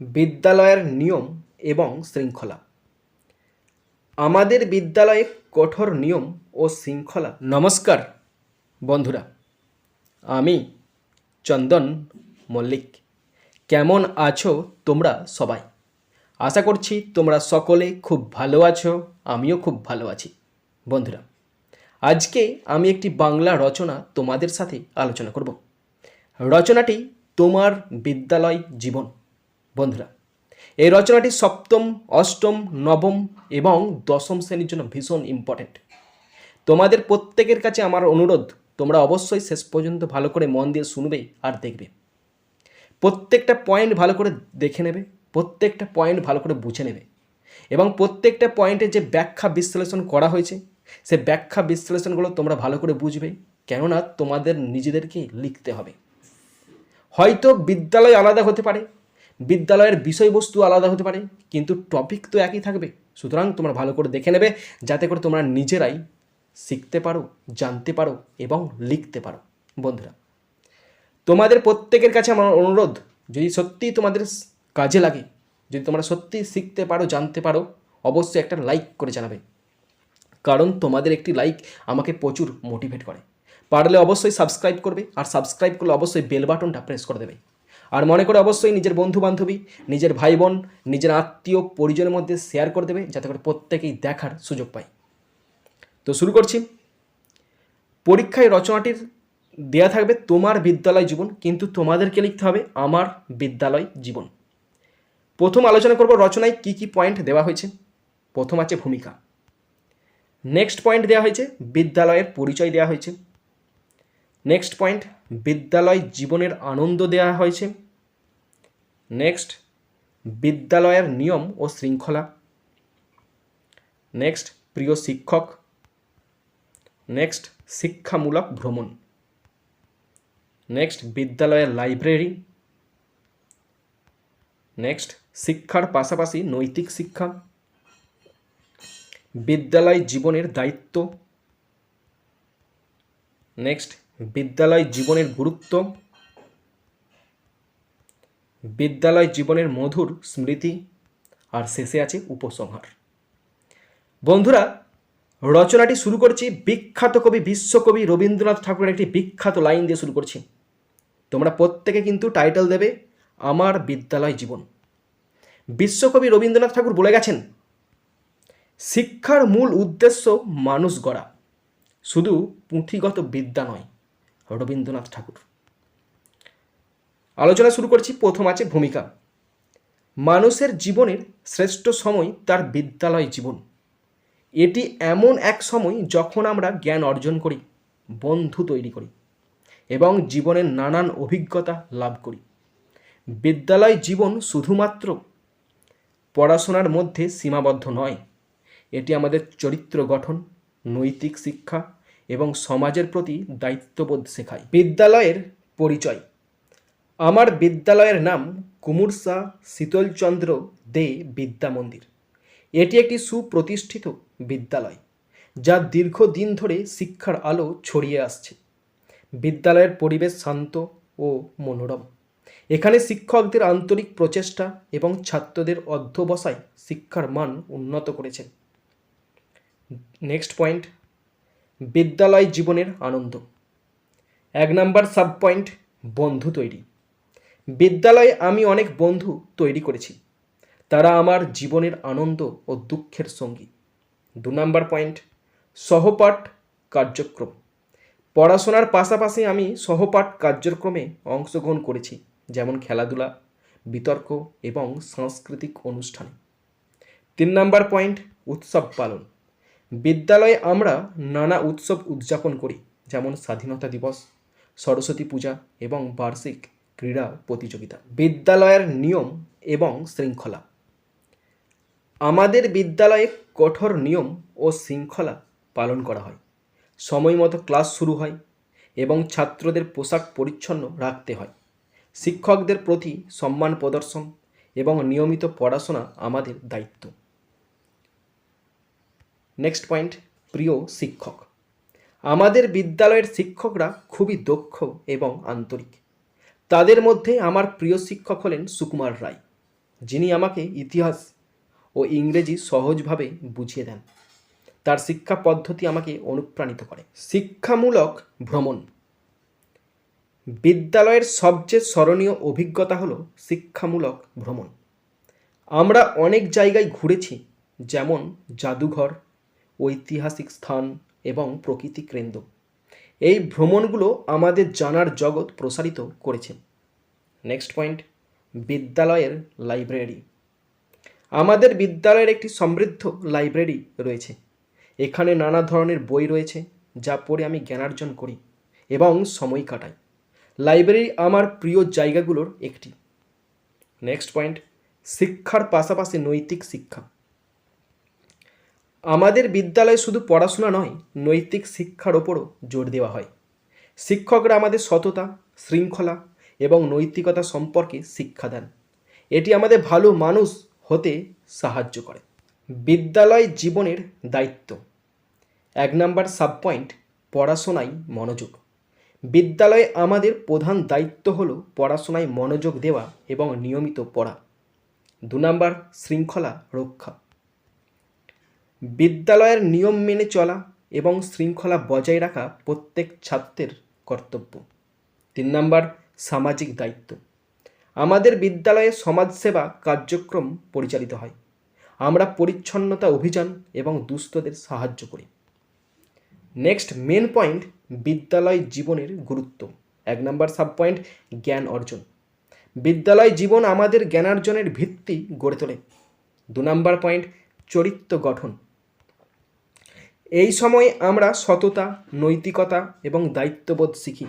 বিদ্যালয়ের নিয়ম এবং শৃঙ্খলা। আমাদের বিদ্যালয়ে কঠোর নিয়ম ও শৃঙ্খলা। নমস্কার, বন্ধুরা। আমি চন্দন মল্লিক। কেমন আছো তোমরা সবাই? আশা করছি তোমরা সকলে খুব ভালো আছো, আমিও খুব ভালো আছি। বন্ধুরা, আজকে আমি একটি বাংলা রচনা তোমাদের সাথে আলোচনা করব। রচনাটি তোমার বিদ্যালয় জীবন। বন্ধুরা, এই রচনাটি সপ্তম, অষ্টম, নবম এবং দশম শ্রেণির জন্য ভীষণ ইম্পর্ট্যান্ট তোমাদের প্রত্যেকের কাছে আমার অনুরোধ, তোমরা অবশ্যই শেষ পর্যন্ত ভালো করে মন দিয়ে শুনবে আর দেখবে। প্রত্যেকটা পয়েন্ট ভালো করে দেখে নেবে, প্রত্যেকটা পয়েন্ট ভালো করে বুঝে নেবে এবং প্রত্যেকটা পয়েন্টে যে ব্যাখ্যা বিশ্লেষণ করা হয়েছে, সে ব্যাখ্যা বিশ্লেষণগুলো তোমরা ভালো করে বুঝবে, কেননা তোমাদের নিজেদেরকে লিখতে হবে। হয়তো বিদ্যালয় আলাদা হতে পারে বিদ্যালয়ের বিষয়বস্তু আলাদা হতে পারে, কিন্তু টপিক তো একই থাকবে। সুতরাং তোমরা ভালো করে দেখে নেবে, যাতে করে তোমরা নিজেরাই শিখতে পারো, জানতে পারো এবং লিখতে পারো। বন্ধুরা, তোমাদের প্রত্যেকের কাছে আমার অনুরোধ, যদি সত্যিই তোমাদের কাজে লাগে, যদি তোমরা সত্যি শিখতে পারো, জানতে পারো, অবশ্যই একটা লাইক করে জানাবে। কারণ তোমাদের একটি লাইক আমাকে প্রচুর মোটিভেট করে। পারলে অবশ্যই সাবস্ক্রাইব করবে, আর সাবস্ক্রাইব করলে অবশ্যই বেল বাটনটা প্রেস করে দেবে। আর মনে করে অবশ্যই নিজের বন্ধু বান্ধবী নিজের ভাই বোন নিজের আত্মীয় পরিজনের মধ্যে শেয়ার করে দেবে, যাতে করে প্রত্যেকেই দেখার সুযোগ পায়। তো শুরু করছি। পরীক্ষায় রচনাটির দেয়া থাকবে তোমার বিদ্যালয় জীবন, কিন্তু তোমাদেরকে লিখতে হবে আমার বিদ্যালয় জীবন। প্রথম আলোচনা করব রচনায় কি কি পয়েন্ট দেওয়া হয়েছে। প্রথম আছে ভূমিকা। নেক্সট পয়েন্ট দেওয়া হয়েছে বিদ্যালয়ের পরিচয় দেওয়া হয়েছে। নেক্সট পয়েন্ট বিদ্যালয় জীবনের আনন্দ দেওয়া হয়েছে। নেক্সট বিদ্যালয়ের নিয়ম ও শৃঙ্খলা। নেক্সট প্রিয় শিক্ষক। নেক্সট শিক্ষামূলক ভ্রমণ। নেক্সট বিদ্যালয়ের লাইব্রেরি নেক্সট শিক্ষার পাশাপাশি নৈতিক শিক্ষা। বিদ্যালয় জীবনের দায়িত্ব। নেক্সট বিদ্যালয় জীবনের গুরুত্ব। বিদ্যালয় জীবনের মধুর স্মৃতি আর শেষে আছে উপসংহার। বন্ধুরা, রচনাটি শুরু করছি বিখ্যাত কবি, বিশ্বকবি রবীন্দ্রনাথ ঠাকুরের একটি বিখ্যাত লাইন দিয়ে শুরু করছি। তোমরা প্রত্যেকে কিন্তু টাইটেল দেবে, আমার বিদ্যালয় জীবন। বিশ্বকবি রবীন্দ্রনাথ ঠাকুর বলে গেছেন, শিক্ষার মূল উদ্দেশ্য মানুষ গড়া, শুধু পুঁথিগত বিদ্যা নয়। রবীন্দ্রনাথ ঠাকুর। আলোচনা শুরু করছি, প্রথম আছে ভূমিকা। মানুষের জীবনের শ্রেষ্ঠ সময় তার বিদ্যালয় জীবন। এটি এমন এক সময় যখন আমরা জ্ঞান অর্জন করি, বন্ধু তৈরি করি এবং জীবনের নানান অভিজ্ঞতা লাভ করি। বিদ্যালয় জীবন শুধুমাত্র পড়াশোনার মধ্যে সীমাবদ্ধ নয়, এটি আমাদের চরিত্র গঠন, নৈতিক শিক্ষা এবং সমাজের প্রতি দায়িত্ববোধ শেখায়। বিদ্যালয়ের পরিচয়। আমার বিদ্যালয়ের নাম কুমুরসা শীতলচন্দ্র দে বিদ্যা মন্দির। এটি একটি সুপ্রতিষ্ঠিত বিদ্যালয়, যা দীর্ঘদিন ধরে শিক্ষার আলো ছড়িয়ে আসছে। বিদ্যালয়ের পরিবেশ শান্ত ও মনোরম। এখানে শিক্ষকদের আন্তরিক প্রচেষ্টা এবং ছাত্রদের অধ্যবসায় শিক্ষার মান উন্নত করেছে। নেক্সট পয়েন্ট, বিদ্যালয় জীবনের আনন্দ। এক নাম্বার সাব পয়েন্ট বন্ধু তৈরি। বিদ্যালয়ে আমি অনেক বন্ধু তৈরি করেছি। তারা আমার জীবনের আনন্দ ও দুঃখের সঙ্গী। দু নম্বর পয়েন্ট, সহপাঠ কার্যক্রম। পড়াশোনার পাশাপাশি আমি সহপাঠ কার্যক্রমে অংশগ্রহণ করেছি, যেমন খেলাধুলা, বিতর্ক এবং সাংস্কৃতিক অনুষ্ঠানে। তিন নাম্বার পয়েন্ট, উৎসব পালন। বিদ্যালয়ে আমরা নানা উৎসব উদযাপন করি, যেমন স্বাধীনতা দিবস, সরস্বতী পূজা এবং বার্ষিক ক্রীড়া প্রতিযোগিতা। বিদ্যালয়ের নিয়ম এবং শৃঙ্খলা। আমাদের বিদ্যালয়ে কঠোর নিয়ম ও শৃঙ্খলা পালন করা হয়। সময় মতো ক্লাস শুরু হয় এবং ছাত্রদের পোশাক পরিচ্ছন্ন রাখতে হয়। শিক্ষকদের প্রতি সম্মান প্রদর্শন এবং নিয়মিত পড়াশোনা আমাদের দায়িত্ব। নেক্সট পয়েন্ট প্রিয় শিক্ষক। আমাদের বিদ্যালয়ের শিক্ষকরা খুবই দক্ষ এবং আন্তরিক। তাদের মধ্যে আমার প্রিয় শিক্ষক হলেন সুকুমার রায়। যিনি আমাকে ইতিহাস ও ইংরেজি সহজভাবে বুঝিয়ে দেন। তার শিক্ষা পদ্ধতি আমাকে অনুপ্রাণিত করে। শিক্ষামূলক ভ্রমণ। বিদ্যালয়ের সবচেয়ে স্মরণীয় অভিজ্ঞতা হলো শিক্ষামূলক ভ্রমণ। আমরা অনেক জায়গায় ঘুরেছি, যেমন জাদুঘর, ঐতিহাসিক স্থান এবং প্রকৃতি কেন্দ্র। এই ভ্রমণগুলো আমাদের জানার জগৎ প্রসারিত করেছে। নেক্সট পয়েন্ট বিদ্যালয়ের লাইব্রেরি আমাদের বিদ্যালয়ের একটি সমৃদ্ধ লাইব্রেরি রয়েছে। এখানে নানা ধরনের বই রয়েছে, যা পড়ে আমি জ্ঞানার্জন করি এবং সময় কাটাই। লাইব্রেরি আমার প্রিয় জায়গাগুলোর একটি। নেক্সট পয়েন্ট শিক্ষার পাশাপাশি নৈতিক শিক্ষা। আমাদের বিদ্যালয়ে শুধু পড়াশোনা নয়, নৈতিক শিক্ষার ওপরও জোর দেওয়া হয়। শিক্ষকরা আমাদের সততা, শৃঙ্খলা এবং নৈতিকতা সম্পর্কে শিক্ষা দেন। এটি আমাদের ভালো মানুষ হতে সাহায্য করে। বিদ্যালয় জীবনের দায়িত্ব। এক নাম্বার সাব পয়েন্ট পড়াশোনায় মনোযোগ। বিদ্যালয়ে আমাদের প্রধান দায়িত্ব হলো পড়াশোনায় মনোযোগ দেওয়া এবং নিয়মিত পড়া। দু নাম্বার, শৃঙ্খলা রক্ষা। বিদ্যালয়ের নিয়ম মেনে চলা এবং শৃঙ্খলা বজায় রাখা প্রত্যেক ছাত্রের কর্তব্য। তিন নাম্বার, সামাজিক দায়িত্ব। আমাদের বিদ্যালয়ে সমাজসেবা কার্যক্রম পরিচালিত হয়। আমরা পরিচ্ছন্নতা অভিযান এবং দুস্থদের সাহায্য করি। নেক্সট, মেন পয়েন্ট, বিদ্যালয় জীবনের গুরুত্ব। এক নম্বর সাব পয়েন্ট জ্ঞান অর্জন। বিদ্যালয় জীবন আমাদের জ্ঞানার্জনের ভিত্তি গড়ে তোলে। দু নম্বর পয়েন্ট, চরিত্র গঠন। এই সময় আমরা সততা, নৈতিকতা এবং দায়িত্ববোধ শিখি।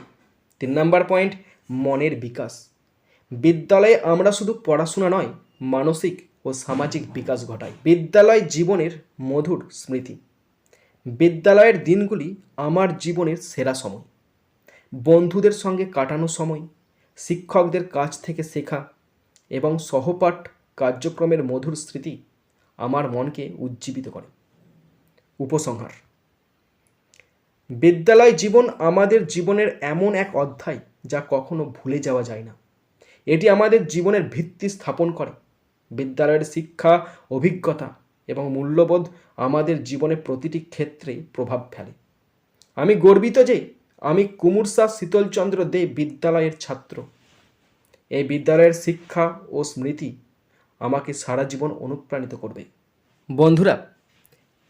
তিন নম্বর পয়েন্ট, মনের বিকাশ। বিদ্যালয়ে আমরা শুধু পড়াশোনা নয়, মানসিক ও সামাজিক বিকাশ ঘটাই। বিদ্যালয় জীবনের মধুর স্মৃতি। বিদ্যালয়ের দিনগুলি আমার জীবনের সেরা সময়। বন্ধুদের সঙ্গে কাটানো সময়, শিক্ষকদের কাছ থেকে শেখা এবং সহপাঠ কার্যক্রমের মধুর স্মৃতি আমার মনকে উজ্জীবিত করে। উপসংহার। বিদ্যালয় জীবন আমাদের জীবনের এমন এক অধ্যায় যা কখনো ভুলে যাওয়া যায় না। এটি আমাদের জীবনের ভিত্তি স্থাপন করে। বিদ্যালয়ের শিক্ষা, অভিজ্ঞতা এবং মূল্যবোধ আমাদের জীবনের প্রতিটি ক্ষেত্রে প্রভাব ফেলে। আমি গর্বিত যে আমি কুমুরসা শীতলচন্দ্র দে বিদ্যালয়ের ছাত্র। এই বিদ্যালয়ের শিক্ষা ও স্মৃতি আমাকে সারা জীবন অনুপ্রাণিত করবে। বন্ধুরা